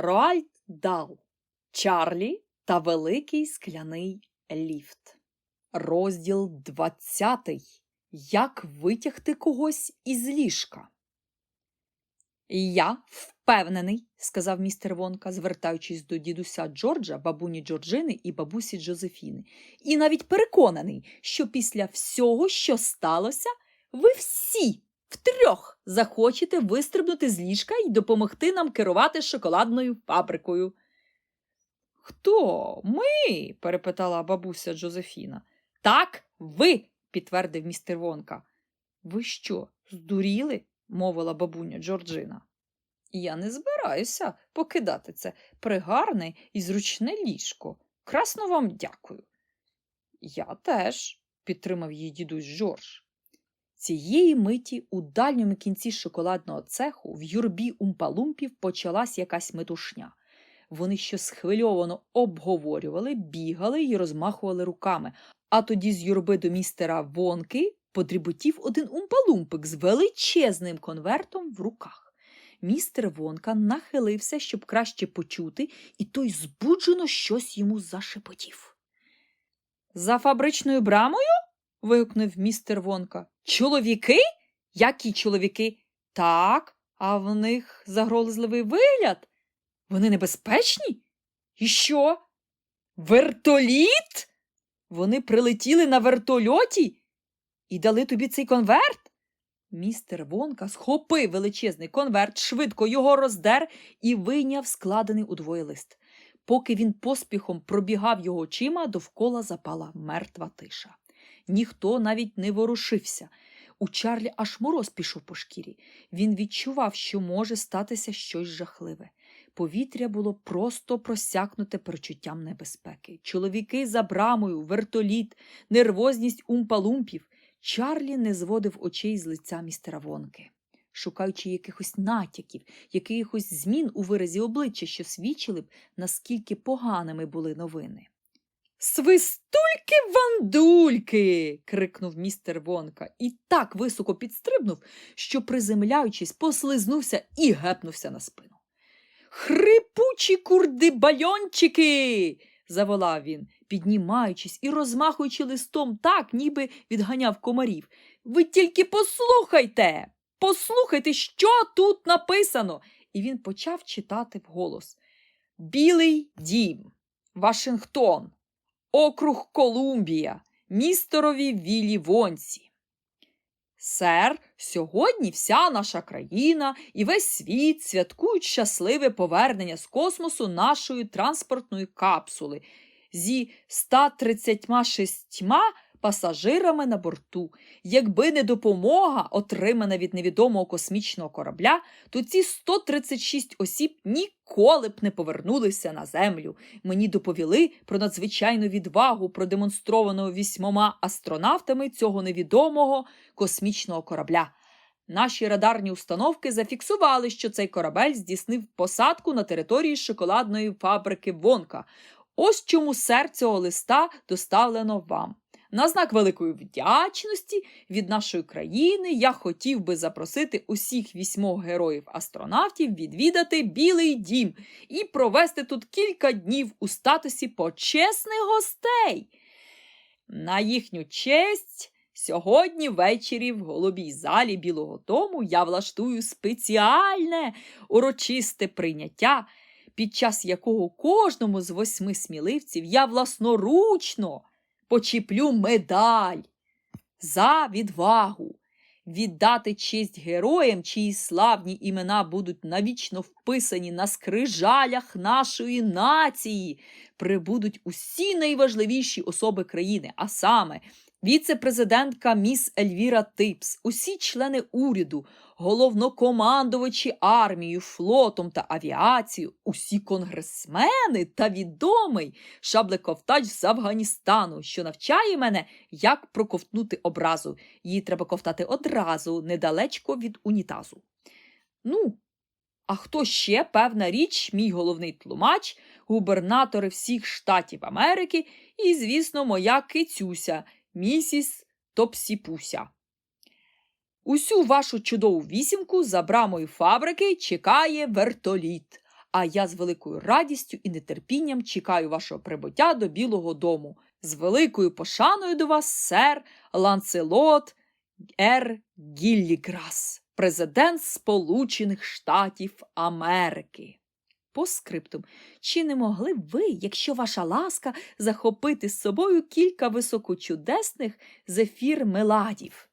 Роальд Дал, Чарлі та Великий скляний ліфт. Розділ 20. Як витягти когось із ліжка. Я впевнений, сказав містер Вонка, звертаючись до дідуся Джорджа, бабуні Джорджини і бабусі Джозефіни, і навіть переконаний, що після всього, що сталося, ви всі втрьох захочете вистрибнути з ліжка і допомогти нам керувати шоколадною фабрикою. Хто? Ми? перепитала бабуся Джозефіна. Так, ви, підтвердив містер Вонка. Ви що, здуріли? мовила бабуня Джорджина. Я не збираюся покидати це пригарне і зручне ліжко. Красно вам дякую. Я теж, підтримав її дідусь Жорж. Цієї миті у дальньому кінці шоколадного цеху в юрбі умпалумпів почалась якась метушня. Вони щось схвильовано обговорювали, бігали і розмахували руками, а тоді з юрби до містера Вонки подріботів один умпалумпик з величезним конвертом в руках. Містер Вонка нахилився, щоб краще почути, і той збуджено щось йому зашепотів. За фабричною брамою? вигукнув містер Вонка. Чоловіки? Які чоловіки? Так, а в них загрозливий вигляд. Вони небезпечні? І що? Вертоліт? Вони прилетіли на вертольоті і дали тобі цей конверт? Містер Вонка схопив величезний конверт, швидко його роздер і вийняв складений удвоє лист. Поки він поспіхом пробігав його очима, довкола запала мертва тиша. Ніхто навіть не ворушився. У Чарлі аж мороз пішов по шкірі. Він відчував, що може статися щось жахливе. Повітря було просто просякнуте перечуттям небезпеки. Чоловіки за брамою, вертоліт, нервозність умпалумпів. Чарлі не зводив очей з лиця містера Вонки, шукаючи якихось натяків, якихось змін у виразі обличчя, що свідчили б, наскільки поганими були новини. Свистульки вандульки. крикнув містер Вонка і так високо підстрибнув, що, приземляючись, послизнувся і гепнувся на спину. Хрипучі курди бальончики. заволав він, піднімаючись і розмахуючи листом так, ніби відганяв комарів. Ви тільки послухайте, послухайте, що тут написано. І він почав читати вголос. Білий дім, Вашингтон, округ Колумбія, містерові Вілі Вонці. Сер, сьогодні вся наша країна і весь світ святкують щасливе повернення з космосу нашої транспортної капсули зі 136 пасажирами на борту. Якби не допомога, отримана від невідомого космічного корабля, то ці 136 осіб ніколи б не повернулися на землю. Мені доповіли про надзвичайну відвагу, продемонстровану вісьмома астронавтами цього невідомого космічного корабля. Наші радарні установки зафіксували, що цей корабель здійснив посадку на території шоколадної фабрики Вонка. Ось чому серце цього листа доставлено вам. На знак великої вдячності від нашої країни я хотів би запросити усіх вісьмох героїв-астронавтів відвідати Білий дім і провести тут кілька днів у статусі почесних гостей. На їхню честь. Сьогодні ввечері в голубій залі Білого Дому я влаштую спеціальне урочисте прийняття, під час якого кожному з восьми сміливців я власноручно почіплю медаль за відвагу, віддати честь героям, чиї славні імена будуть навічно вписані на скрижалях нашої нації, прибудуть усі найважливіші особи країни, а саме віце-президентка міс Ельвіра Типс, усі члени уряду, головнокомандувачі армією, флотом та авіацією, усі конгресмени та відомий шаблековтач з Афганістану, що навчає мене, як проковтнути образу. Її треба ковтати одразу, недалечко від унітазу. Ну, а хто ще, певна річ, мій головний тлумач, губернатори всіх штатів Америки і, звісно, моя кицюся, місіс Топсіпуся. Усю вашу чудову вісімку за брамою фабрики чекає вертоліт. А я з великою радістю і нетерпінням чекаю вашого прибуття до Білого дому. З великою пошаною до вас, сер Ланцелот Р. Гілліграс, президент Сполучених Штатів Америки. По скриптум, чи не могли б ви, якщо ваша ласка, захопити з собою кілька високочудесних зефір меладів?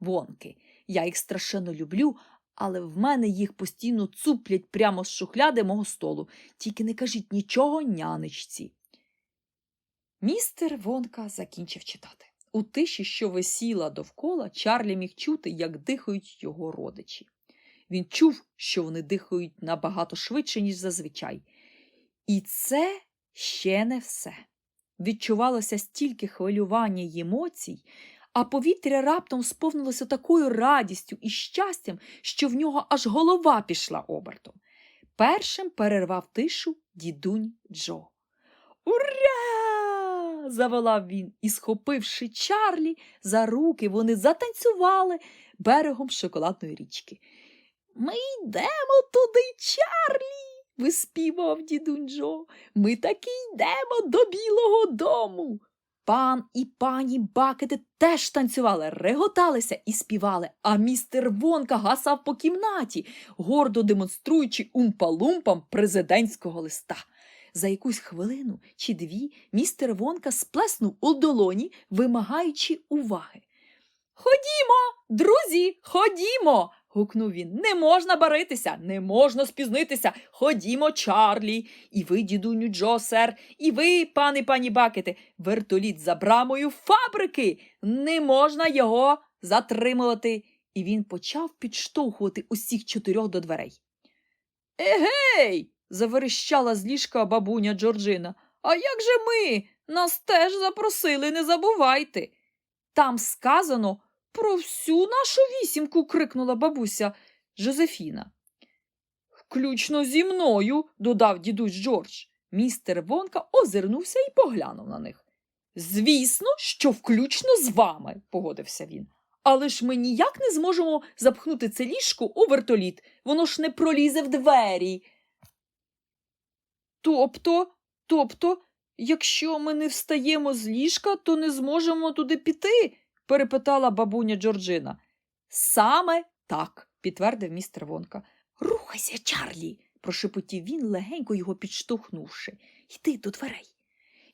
Вонки, я їх страшенно люблю, але в мене їх постійно цуплять прямо з шухляди мого столу. Тільки не кажіть нічого нянечці. Містер Вонка закінчив читати. У тиші, що висіла довкола, Чарлі міг чути, як дихають його родичі. Він чув, що вони дихають набагато швидше, ніж зазвичай. І це ще не все. Відчувалося стільки хвилювання й емоцій, а повітря раптом сповнилося такою радістю і щастям, що в нього аж голова пішла обертом. Першим перервав тишу дідунь Джо. Ура! заволав він і, схопивши Чарлі за руки, вони затанцювали берегом шоколадної річки. Ми йдемо туди, Чарлі, виспівав дідунь Джо. Ми таки йдемо до Білого дому. Пан і пані Бакети теж танцювали, реготалися і співали, а містер Вонка гасав по кімнаті, гордо демонструючи умпа-лумпам президентського листа. За якусь хвилину чи дві містер Вонка сплеснув у долоні, вимагаючи уваги. Ходімо, друзі, ходімо. Гукнув він. Не можна баритися, не можна спізнитися. Ходімо, Чарлі, і ви, дідуню Джо, сер, і ви, пане пані Бакети, вертоліт за брамою фабрики. Не можна його затримувати. І він почав підштовхувати усіх чотирьох до дверей. Егей. заверещала з ліжка бабуня Джорджина. А як же ми? Нас теж запросили, не забувайте. Там сказано про всю нашу вісімку, крикнула бабуся Жозефіна. Включно зі мною, додав дідусь Джордж. Містер Вонка озирнувся і поглянув на них. Звісно, що включно з вами, погодився він. Але ж ми ніяк не зможемо запхнути це ліжко у вертоліт, воно ж не пролізе в двері. Тобто, тобто, якщо ми не встаємо з ліжка, то не зможемо туди піти? Перепитала бабуня Джорджина. Саме так, підтвердив містер Вонка. Рухайся, Чарлі, прошепотів він, легенько його підштовхнувши. Йди до дверей.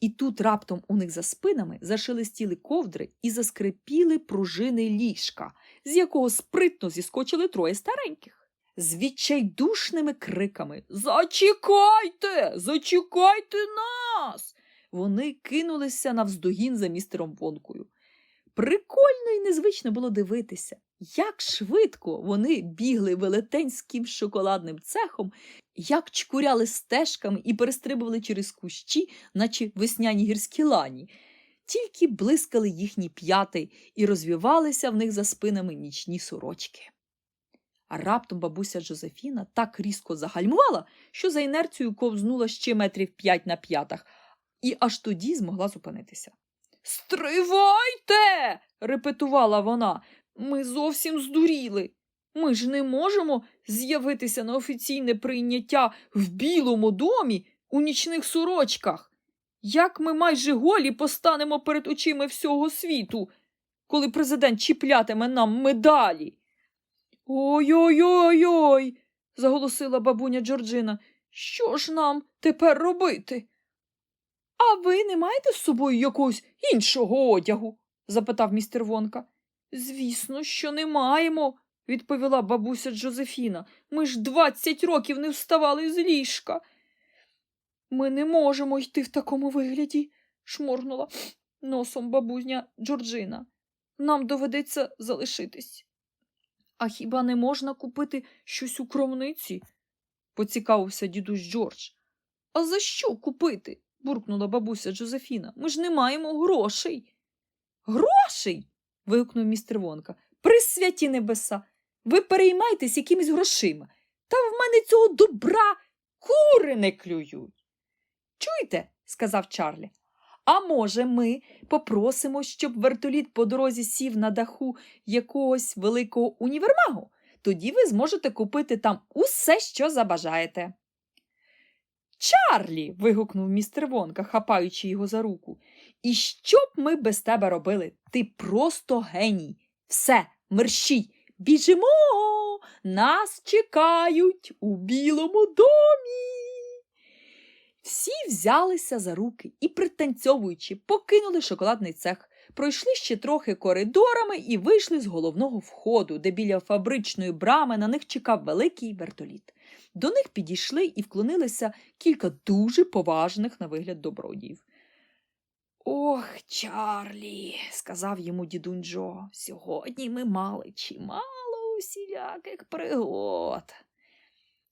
І тут раптом у них за спинами зашелестіли ковдри і заскрипіли пружини ліжка, з якого спритно зіскочили троє стареньких. З відчайдушними криками Зачекайте, зачекайте нас. Вони кинулися навздогін за містером Вонкою. Прикольно і незвично було дивитися, як швидко вони бігли велетенським шоколадним цехом, як чкуряли стежками і перестрибували через кущі, наче весняні гірські лані. Тільки блискали їхні п'яти і розвівалися в них за спинами нічні сорочки. А раптом бабуся Джозефіна так різко загальмувала, що за інерцією ковзнула ще метрів п'ять на п'ятах, і аж тоді змогла зупинитися. Стривайте. репетувала вона. Ми зовсім здуріли. Ми ж не можемо з'явитися на офіційне прийняття в Білому домі у нічних сорочках. Як ми майже голі постанемо перед очима всього світу, коли президент чіплятиме нам медалі? Ой-ой-ой, ой заголосила бабуня Джорджина. Що ж нам тепер робити? А ви не маєте з собою якогось іншого одягу? запитав містер Вонка. Звісно, що не маємо, відповіла бабуся Джозефіна. Ми ж двадцять років не вставали з ліжка. Ми не можемо йти в такому вигляді, шморгнула носом бабуня Джорджина. Нам доведеться залишитись. А хіба не можна купити щось у кромниці? поцікавився дідусь Джордж. А за що купити? Буркнула бабуся Джозефіна. Ми ж не маємо грошей. Грошей. вигукнув містер Вонка. Присвяті небеса. Ви переймайтесь якимись грошима. Та в мене цього добра кури не клюють. Чуєте, сказав Чарлі. А може, ми попросимо, щоб вертоліт по дорозі сів на даху якогось великого універмагу? Тоді ви зможете купити там усе, що забажаєте. Чарлі. вигукнув містер Вонка, хапаючи його за руку. І що б ми без тебе робили? Ти просто геній. Все, мерщій, біжимо. Нас чекають у білому домі. Всі взялися за руки і, пританцьовуючи, покинули шоколадний цех, пройшли ще трохи коридорами і вийшли з головного входу, де біля фабричної брами на них чекав великий вертоліт. До них підійшли і вклонилися кілька дуже поважних на вигляд добродіїв. Ох, Чарлі, сказав йому дідунь Джо, сьогодні ми мали чимало усіляких пригод.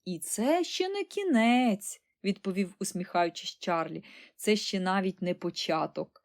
І це ще не кінець, відповів, усміхаючись Чарлі. Це ще навіть не початок.